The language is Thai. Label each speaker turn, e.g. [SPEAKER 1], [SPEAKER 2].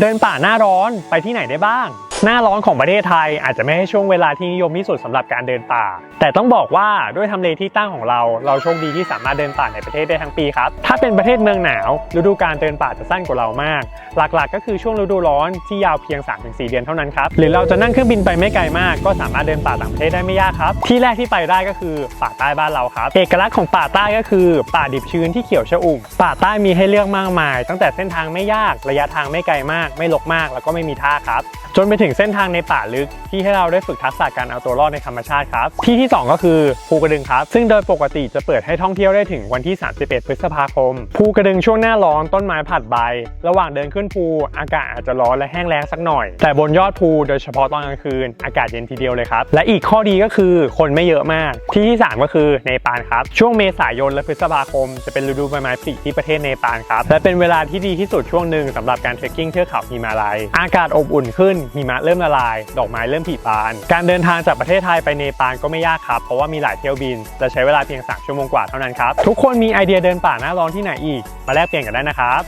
[SPEAKER 1] เดินป่าหน้าร้อนไปที่ไหนได้บ้าง หน้าร้อนของประเทศไทยอาจจะไม่ใช่ช่วงเวลาที่นิยมที่สุดสำหรับการเดินป่า แต่ต้องบอกว่าด้วยทำเลที่ตั้งของเรา เราโชคดีที่สามารถเดินป่าในประเทศได้ทั้งปีครับ ถ้าเป็นประเทศเมืองหนาว ฤดูการเดินป่าจะสั้นกว่าเรามาก หลักๆ ก็คือช่วงฤดูร้อนที่ยาวเพียง 3-4 เดือนเท่านั้นครับ หรือเราจะนั่งเครื่องบินไปไม่ไกลมาก ก็สามารถเดินป่าต่างประเทศได้ไม่ยากครับ ที่แรกที่ไปได้ก็คือป่าใต้บ้านเราครับ เอกลักษณ์ของป่าใต้ก็คือ ป่าดิบชื้นที่เขียวชอุ่ม ป่าใต้มีให้เลือกมากมาย ตั้งแต่เส้นทางไม่ยาก ระยะทางไม่ไกลมาก ไม่รกมาก แล้วก็ไม่มีท่าครับ จนไปถึงเส้นทางในป่าลึกที่ให้เราได้ฝึกทักษะการเอาตัวรอดในธรรมชาติครับ ที่ที่ 2 ก็คือภูกระดึงครับ ซึ่งโดยปกติจะเปิดให้ท่องเที่ยวได้ถึงวันที่ 31 พฤษภาคม ภูกระดึงช่วงหน้าร้อนต้นไม้ผลัดใบ ระหว่างเดินขึ้นภูอากาศอาจจะร้อนและแห้งแล้งสักหน่อย แต่บนยอดภูโดยเฉพาะตอนกลางคืนอากาศเย็นทีเดียวเลยครับ และอีกข้อดีก็คือคนไม่เยอะมาก ที่ที่ 3 ก็คือเนปาลครับ ช่วงเมษายนและพฤษภาคม จะเป็นฤดูใบไม้ผลิที่ประเทศเนปาลครับ และเป็นเวลาที่ดีที่สุดช่วงหนึ่งสำหรับการเทรคกิ้งเทือกเขาหิมาลัย อากาศอบอุ่นขึ้นหิมะเริ่มละลาย ดอกไม้เริ่มผลิบาน การเดินทางจากประเทศไทยไปเนปาลก็ไม่ยากครับ เพราะว่ามีหลายเที่ยวบิน จะใช้เวลาเพียง3ชั่วโมงกว่าเท่านั้นครับ ทุกคนมีไอเดียเดินป่าหน้าร้อนที่ไหนอีก มาแลกเปลี่ยนกันได้นะครับ